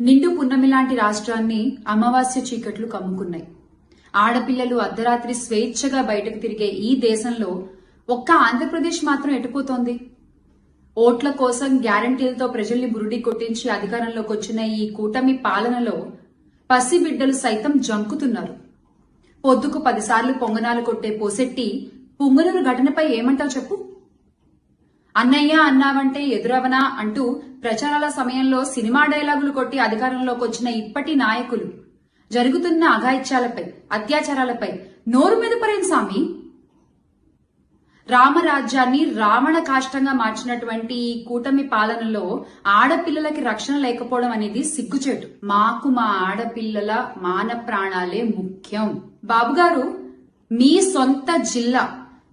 నిండు పున్నమి లాంటి రాష్ట్రాన్ని అమావాస్య చీకట్లు కమ్ముకున్నాయి. ఆడపిల్లలు అర్ధరాత్రి స్వేచ్ఛగా బయటకు తిరిగే ఈ దేశంలో ఒక్క ఆంధ్రప్రదేశ్ మాత్రం ఎటుపోతోంది? ఓట్ల కోసం గ్యారంటీలతో ప్రజల్ని బురుడి కొట్టించి అధికారంలోకి వచ్చిన ఈ కూటమి పాలనలో పసిబిడ్డలు సైతం జంకుతున్నారు. పొద్దుకు పదిసార్లు పొంగనాలు కొట్టే పోసెట్టి పుంగనూరు ఘటనపై ఏమంటావు చెప్పు? అన్నయ్య అన్నావంటే ఎదురవనా అంటూ ప్రచారాల సమయంలో సినిమా డైలాగులు కొట్టి అధికారంలోకి వచ్చిన ఇప్పటి నాయకులు. జరుగుతున్న అఘాయిత్యాలపై అత్యాచారాలపై నోరు మీద పరేం సామి? రామరాజ్యాన్ని రావణ కాష్టంగా మార్చినటువంటి ఈ కూటమి పాలనలో ఆడపిల్లలకి రక్షణ లేకపోవడం అనేది సిగ్గుచేటు. మాకు మా ఆడపిల్లల మాన ప్రాణాలే ముఖ్యం. బాబుగారు మీ సొంత జిల్లా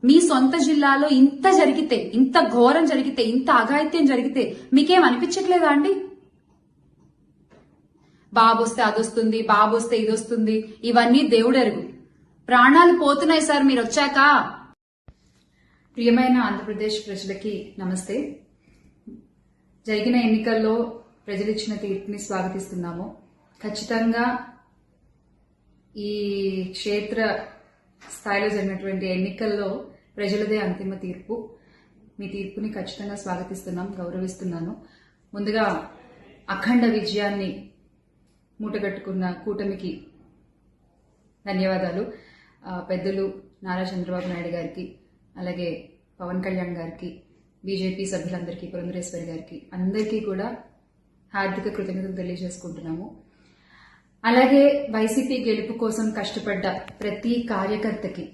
మీ సొంత జిల్లాలో ఇంత జరిగితే ఇంత ఘోరం జరిగితే ఇంత అఘాయిత్యం జరిగితే మీకేం అనిపించట్లేదా అండి? బాబు వస్తే అదొస్తుంది బాబు వస్తే ఇది వస్తుంది ఇవన్నీ దేవుడెరుగు. ప్రాణాలు పోతున్నాయి సార్ మీరు వచ్చాక ప్రియమైన ఆంధ్రప్రదేశ్ ప్రజలకి నమస్తే. జరిగిన ఎన్నికల్లో ప్రజలిచ్చిన తీర్పుని స్వాగతిస్తున్నాము. ఖచ్చితంగా ఈ క్షేత్ర స్థాయిలో జరిగినటువంటి ఎన్నికల్లో ప్రజలదే అంతిమ తీర్పు. మీ తీర్పుని ఖచ్చితంగా స్వాగతిస్తున్నాం గౌరవిస్తున్నాను. ముందుగా అఖండ విజయాన్ని మూటగట్టుకున్న కూటమికి ధన్యవాదాలు. పెద్దలు నారా చంద్రబాబు నాయుడు గారికి అలాగే పవన్ కళ్యాణ్ గారికి బీజేపీ సభ్యులందరికీ పురంధరేశ్వరి గారికి అందరికీ కూడా హార్దిక కృతజ్ఞతలు తెలియజేసుకుంటున్నాము. అలాగే వైసీపీ గెలుపు కోసం కష్టపడ్డ ప్రతి కార్యకర్తకి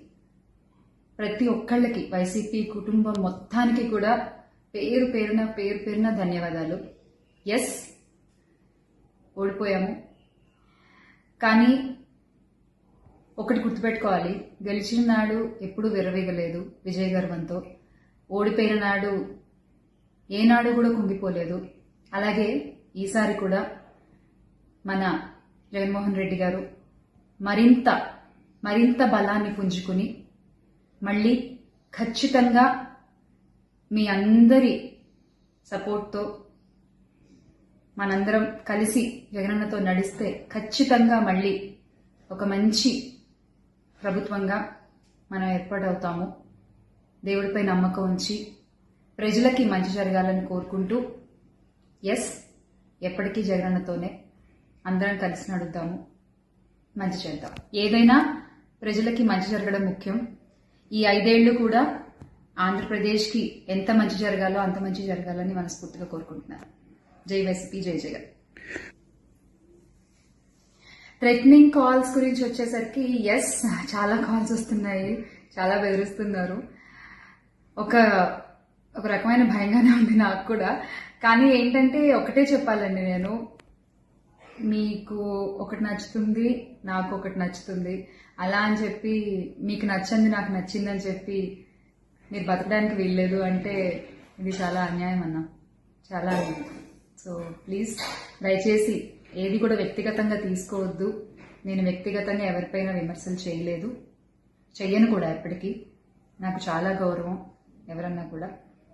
ప్రతి ఒక్కళ్ళకి వైసీపీ కుటుంబం మొత్తానికి కూడా పేరు పేరున పేరు పేరున ధన్యవాదాలు. ఎస్ ఓడిపోయాము. కానీ ఒకటి గుర్తుపెట్టుకోవాలి. గెలిచిన నాడు ఎప్పుడూ విరవీగలేదు విజయ గర్వంతో. ఓడిపోయిన నాడు ఏనాడు కూడా కుంగిపోలేదు. అలాగే ఈసారి కూడా మన జగన్మోహన్ రెడ్డి గారు మరింత మరింత బలాన్ని పుంజుకుని మళ్ళీ ఖచ్చితంగా మీ అందరి సపోర్ట్తో మనందరం కలిసి జగనన్నతో నడిస్తే ఖచ్చితంగా మళ్ళీ ఒక మంచి ప్రభుత్వంగా మనం ఏర్పాటవుతాము. దేవుడిపై నమ్మకం ఉంచి ప్రజలకి మంచి జరగాలని కోరుకుంటూ ఎస్ ఎప్పటికీ జగనన్నతోనే అందరం కలిసి నడుద్దాము. మంచి చేద్దాం. ఏదైనా ప్రజలకి మంచి జరగడం ముఖ్యం. ఈ ఐదేళ్ళు కూడా ఆంధ్రప్రదేశ్కి ఎంత మంచి జరగాలో అంత మంచి జరగాలని మనస్ఫూర్తిగా కోరుకుంటున్నాను. జై వైసీపీ జై జగన్. థ్రెట్నింగ్ కాల్స్ గురించి వచ్చేసరికి ఎస్ చాలా కాల్స్ వస్తున్నాయి. చాలా బెదిరిస్తున్నారు. ఒక ఒక రకమైన భయంగానే ఉంది నాకు కూడా. కానీ ఏంటంటే ఒకటే చెప్పాలండి నేను. మీకు ఒకటి నచ్చుతుంది నాకు ఒకటి నచ్చుతుంది. అలా అని చెప్పి మీకు నచ్చింది నాకు నచ్చిందని చెప్పి మీరు బతకడానికి వీల్లేదు అంటే ఇది చాలా అన్యాయం అన్న. చాలా అన్యాయం. సో ప్లీజ్ దయచేసి ఏది కూడా వ్యక్తిగతంగా తీసుకోవద్దు. నేను వ్యక్తిగతంగా ఎవరిపైన విమర్శలు చేయలేదు. చెయ్యను కూడా ఎప్పటికీ. నాకు చాలా గౌరవం ఎవరన్నా కూడా.